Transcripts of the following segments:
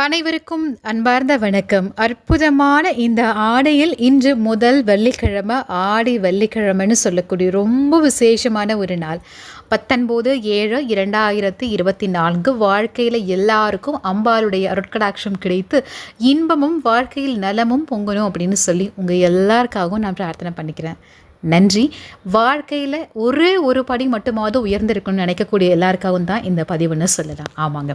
அனைவருக்கும் அன்பார்ந்த வணக்கம். அற்புதமான இந்த ஆடையில் இன்று முதல் வெள்ளிக்கிழமை ஆடி வெள்ளிக்கிழமைன்னு சொல்லக்கூடிய ரொம்ப விசேஷமான ஒரு நாள். பத்தொன்பது ஏழு இரண்டாயிரத்தி இருபத்தி நான்கு வாழ்க்கையில் எல்லாருக்கும் அம்பாளுடைய அருட்கடாட்சம் கிடைத்து இன்பமும் வாழ்க்கையில் நலமும் பொங்கணும் அப்படின்னு சொல்லி உங்கள் எல்லாருக்காகவும் நான் பிரார்த்தனை பண்ணிக்கிறேன். நன்றி. வாழ்க்கையில் ஒரே ஒரு படி மட்டுமாவது உயர்ந்திருக்குன்னு நினைக்கக்கூடிய எல்லாருக்காகவும் தான் இந்த பதிவுன்னு சொல்லலாம். ஆமாங்க.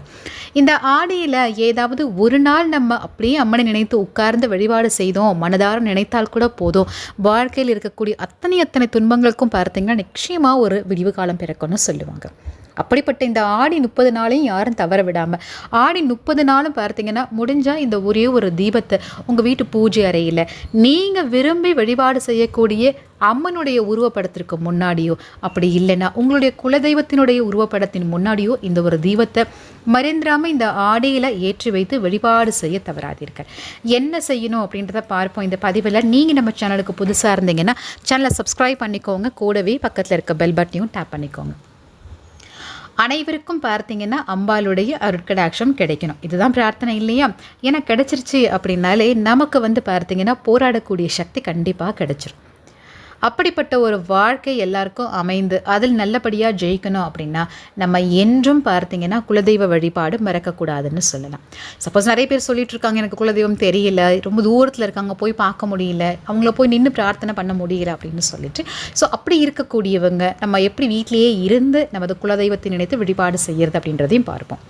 இந்த ஆடியில் ஏதாவது ஒரு நாள் நம்ம அப்படியே அம்மனை நினைத்து உட்கார்ந்து வழிபாடு செய்தோம் மனதார நினைத்தால் கூட போதும். வாழ்க்கையில் இருக்கக்கூடிய அத்தனை அத்தனை துன்பங்களுக்கும் பார்த்தீங்கன்னா நிச்சயமாக ஒரு விடிவு காலம் பிறக்கும்னு சொல்லுவாங்க. அப்படிப்பட்ட இந்த ஆடி முப்பது நாளையும் யாரும் தவற விடாமல் ஆடி முப்பது நாளும் பார்த்தீங்கன்னா முடிஞ்சால் இந்த ஒரே ஒரு தீபத்தை உங்கள் வீட்டு பூஜை அறையில். நீங்கள் விரும்பி வழிபாடு செய்யக்கூடிய அம்மனுடைய உருவப்படத்திற்கு முன்னாடியோ அப்படி இல்லைன்னா உங்களுடைய குலதெய்வத்தினுடைய உருவப்படத்தின் முன்னாடியோ இந்த ஒரு தீபத்தை மறைந்திராமல் இந்த ஆடையில் ஏற்றி வைத்து வழிபாடு செய்ய தவறாதீர்கள். என்ன செய்யணும் அப்படின்றத பார்ப்போம். இந்த பதிவில் நீங்கள் நம்ம சேனலுக்கு புதுசாக இருந்தீங்கன்னா சேனலை சப்ஸ்கிரைப் பண்ணிக்கோங்க. கூடவே பக்கத்தில் இருக்க பெல் பட்டனையும் டேப் பண்ணிக்கோங்க. அனைவருக்கும் பார்த்தீங்கன்னா அம்பாளுடைய அருட்கடாட்சம் கிடைக்கணும். இதுதான் பிரார்த்தனை இல்லையா? ஏன்னா கிடைச்சிருச்சு அப்படின்னாலே நமக்கு வந்து பார்த்தீங்கன்னா போராடக்கூடிய சக்தி கண்டிப்பாக கிடைச்சிரும். அப்படிப்பட்ட ஒரு வாழ்க்கை எல்லாருக்கும் அமைந்து அதில் நல்லபடியாக ஜெயிக்கணும் அப்படின்னா நம்ம என்றும் பார்த்தீங்கன்னா குலதெய்வ வழிபாடு மறக்கக்கூடாதுன்னு சொல்லலாம். சப்போஸ் நிறைய பேர் சொல்லிட்டு இருக்காங்க எனக்கு குலதெய்வம் தெரியல ரொம்ப தூரத்தில் இருக்காங்க போய் பார்க்க முடியல அவங்கள போய் நின்று பிரார்த்தனை பண்ண முடியல அப்படின்னு சொல்லிட்டு ஸோ அப்படி இருக்கக்கூடியவங்க நம்ம எப்படி வீட்டிலேயே இருந்து நமது குலதெய்வத்தை நினைத்து வழிபாடு செய்கிறது அப்படின்றதையும் பார்ப்போம்.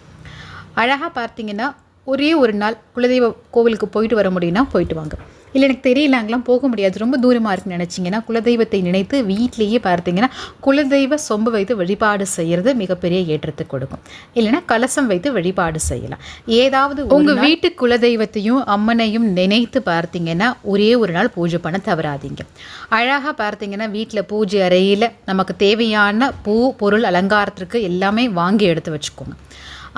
அழகாக பார்த்தீங்கன்னா ஒரே ஒரு நாள் குலதெய்வ கோவிலுக்கு போயிட்டு வர முடியும்னா போயிட்டு வாங்க. இல்லை எனக்கு தெரியல அங்கெல்லாம் போக முடியாது. ரொம்ப தூரமாக இருக்குன்னு நினச்சிங்கன்னா குலதெய்வத்தை நினைத்து வீட்லேயே பார்த்தீங்கன்னா குலதெய்வ சொம்பு வைத்து வழிபாடு செய்கிறது மிகப்பெரிய ஏற்றத்தை கொடுக்கும். இல்லைன்னா கலசம் வைத்து வழிபாடு செய்யலாம். ஏதாவது உங்கள் வீட்டு குலதெய்வத்தையும் அம்மனையும் நினைத்து பார்த்தீங்கன்னா ஒரே ஒரு நாள் பூஜை பண்ண தவறாதீங்க. அழகாக பார்த்தீங்கன்னா வீட்டில் பூஜை அறையில் நமக்கு தேவையான பூ பொருள் அலங்காரத்திற்கு எல்லாமே வாங்கி எடுத்து வச்சுக்கோங்க.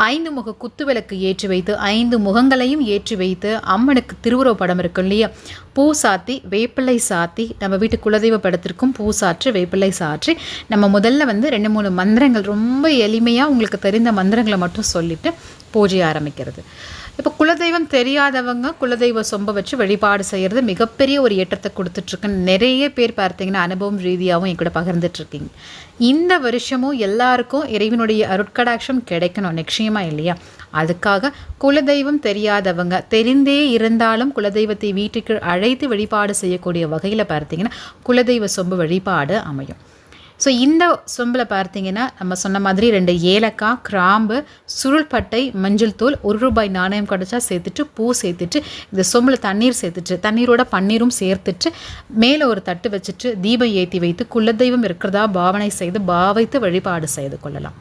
ஐந்து முக குத்து விளக்கு ஏற்றி வைத்து ஐந்து முகங்களையும் ஏற்றி வைத்து அம்மனுக்கு திருவுருவ படம் இருக்கும் இல்லையா? பூ சாத்தி வேப்பிள்ளை சாத்தி நம்ம வீட்டு குலதெய்வ படத்திற்கும் பூ சாற்றி வேப்பிள்ளை சாற்றி நம்ம முதல்ல வந்து ரெண்டு மூணு மந்திரங்கள் ரொம்ப எளிமையாக உங்களுக்கு தெரிந்த மந்திரங்களை மட்டும் சொல்லிவிட்டு பூஜை ஆரம்பிக்கிறது. இப்போ குலதெய்வம் தெரியாதவங்க குலதெய்வ சொம்ப வச்சு வழிபாடு செய்கிறது மிகப்பெரிய ஒரு ஏற்றத்தை கொடுத்துட்ருக்குன்னு நிறைய பேர் பார்த்தீங்கன்னா அனுபவம் ரீதியாகவும் என் கூட பகிர்ந்துட்டுருக்கீங்க இந்த வருஷமும் எல்லாருக்கும் இறைவனுடைய அருட்கடாட்சம் கிடைக்கணும் நிச்சயமாக இல்லையா? அதுக்காக குலதெய்வம் தெரியாதவங்க தெரிந்தே இருந்தாலும் குலதெய்வத்தை வீட்டுக்கு அழைத்து வழிபாடு செய்யக்கூடிய வகையில் பார்த்தீங்கன்னா குலதெய்வ சொம்பு வழிபாடு அமையும். ஸோ இந்த சொம்பில் பார்த்தீங்கன்னா நம்ம சொன்ன மாதிரி ரெண்டு ஏலக்காய் கிராம்பு சுருள்பட்டை மஞ்சள் தூள் ஒரு ரூபாய் நாணயம் கிடச்சா சேர்த்துட்டு பூ சேர்த்துட்டு இந்த சொம்பில் தண்ணீர் சேர்த்துட்டு தண்ணீரோட பன்னீரும் சேர்த்துட்டு மேலே ஒரு தட்டு வச்சுட்டு தீபம் ஏற்றி வைத்து குலதெய்வம் இருக்கிறதா பாவனை செய்து பாவைத்து வழிபாடு செய்து கொள்ளலாம்.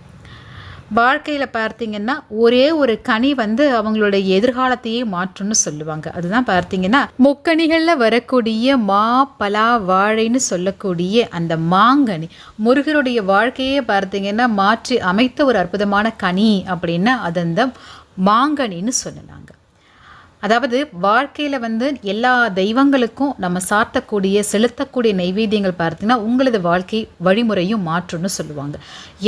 வாழ்க்கையில் பார்த்தீங்கன்னா ஒரே ஒரு கனி வந்து அவங்களுடைய எதிர்காலத்தையே மாற்றும்னு சொல்லுவாங்க. அதுதான் பார்த்தீங்கன்னா முக்கணிகளில் வரக்கூடிய மா பலா வாழைன்னு சொல்லக்கூடிய அந்த மாங்கனி. முருகருடைய வாழ்க்கையே பார்த்தீங்கன்னா மாற்றி அமைத்த ஒரு அற்புதமான கனி அப்படின்னா அது அந்த மாங்கனின்னு சொல்லலாங்க அதாவது வாழ்க்கையில் வந்து எல்லா தெய்வங்களுக்கும் நம்ம சாத்தக்கூடிய செலுத்தக்கூடிய நெய்வேத்தியங்கள் பார்த்தீங்கன்னா உங்களது வாழ்க்கை வழிமுறையும் மாற்றும்னு சொல்லுவாங்க.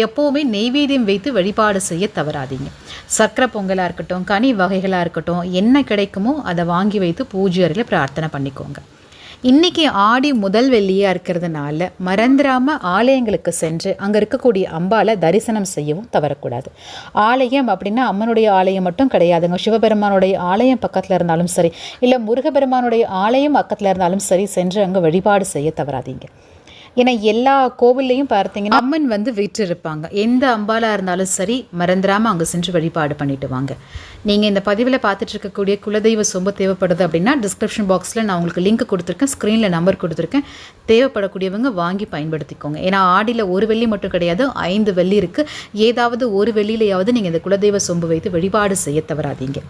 எப்போவுமே நெய்வேத்தியம் வைத்து வழிபாடு செய்ய தவறாதீங்க. சர்க்கரை பொங்கலாக இருக்கட்டும் கனி வகைகளாக இருக்கட்டும் என்ன கிடைக்குமோ அதை வாங்கி வைத்து பூஜை அறையில் பிரார்த்தனை பண்ணிக்கோங்க. இன்றைக்கி ஆடி முதல் வெள்ளியாக இருக்கிறதுனால மறந்துடாமல் ஆலயங்களுக்கு சென்று அங்கே இருக்கக்கூடிய அம்பாவை தரிசனம் செய்யவும் தவறக்கூடாது. ஆலயம் அப்படின்னா அம்மனுடைய ஆலயம் மட்டும் கிடையாதுங்க. சிவபெருமானுடைய ஆலயம் பக்கத்தில் இருந்தாலும் சரி இல்லை முருகபெருமானுடைய ஆலயம் பக்கத்தில் இருந்தாலும் சரி சென்று அங்கே வழிபாடு செய்ய தவறாதீங்க. ஏன்னா எல்லா கோவில்லையும் பார்த்தீங்கன்னா அம்மன் வந்து விற்றிருப்பாங்க. எந்த அம்பாலாக இருந்தாலும் சரி மறந்துடாமல் அங்கே சென்று வழிபாடு பண்ணிட்டு வாங்க. நீங்கள் இந்த பதிவில் பார்த்துட்டு இருக்கக்கூடிய குலதெய்வ சொம்பு தேவைப்படுது அப்படின்னா டிஸ்கிரிப்ஷன் பாக்ஸில் நான் உங்களுக்கு லிங்க் கொடுத்துருக்கேன் ஸ்க்ரீனில் நம்பர் கொடுத்துருக்கேன். தேவைப்படக்கூடியவங்க வாங்கி பயன்படுத்திக்கோங்க. ஏன்னா ஆடியில் ஒரு வெள்ளி மட்டும் கிடையாது ஐந்து வெள்ளி இருக்குது ஏதாவது ஒரு வெள்ளியிலையாவது நீங்கள் இந்த குலதெய்வ சொம்பு வைத்து வழிபாடு செய்ய தவறாதீங்க.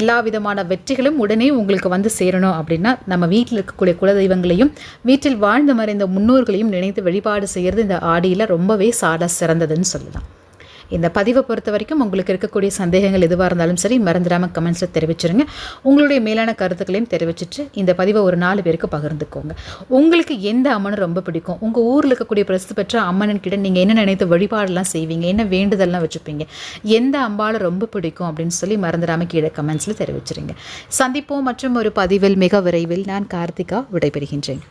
எல்லா விதமான வெற்றிகளும் உடனே உங்களுக்கு வந்து சேரணும் அப்படின்னா நம்ம வீட்டில் இருக்கக்கூடிய குலதெய்வங்களையும் வீட்டில் வாழ்ந்து மறைந்த முன்னோர்கள் முன்னோர்களையும் நினைத்து வழிபாடு செய்கிறது இந்த ஆடியில் ரொம்பவே சாட சிறந்ததுன்னு சொல்லலாம். இந்த பதிவை பொறுத்த வரைக்கும் உங்களுக்கு இருக்கக்கூடிய சந்தேகங்கள் எதுவாக இருந்தாலும் சரி மறந்துடாமல் கமெண்ட்ஸில் தெரிவிச்சிருங்க. உங்களுடைய மேலான கருத்துக்களையும் தெரிவிச்சிட்டு இந்த பதிவை ஒரு நாலு பேருக்கு பகிர்ந்துக்கோங்க. உங்களுக்கு எந்த அம்மன் ரொம்ப பிடிக்கும்? உங்கள் ஊரில் இருக்கக்கூடிய பிரசித்தி பெற்ற அம்மனன் கிட்ட நீங்கள் என்ன நினைத்து வழிபாடெல்லாம் செய்வீங்க? என்ன வேண்டுதல்லாம் வச்சுப்பீங்க? எந்த அம்பாவை ரொம்ப பிடிக்கும் அப்படின்னு சொல்லி மறந்துடாமல் கீழே கமெண்ட்ஸில் தெரிவிச்சிருங்க. சந்திப்போம் மற்றும் ஒரு பதிவில் மிக விரைவில் நான் கார்த்திகா விடைபெறுகின்றேன்.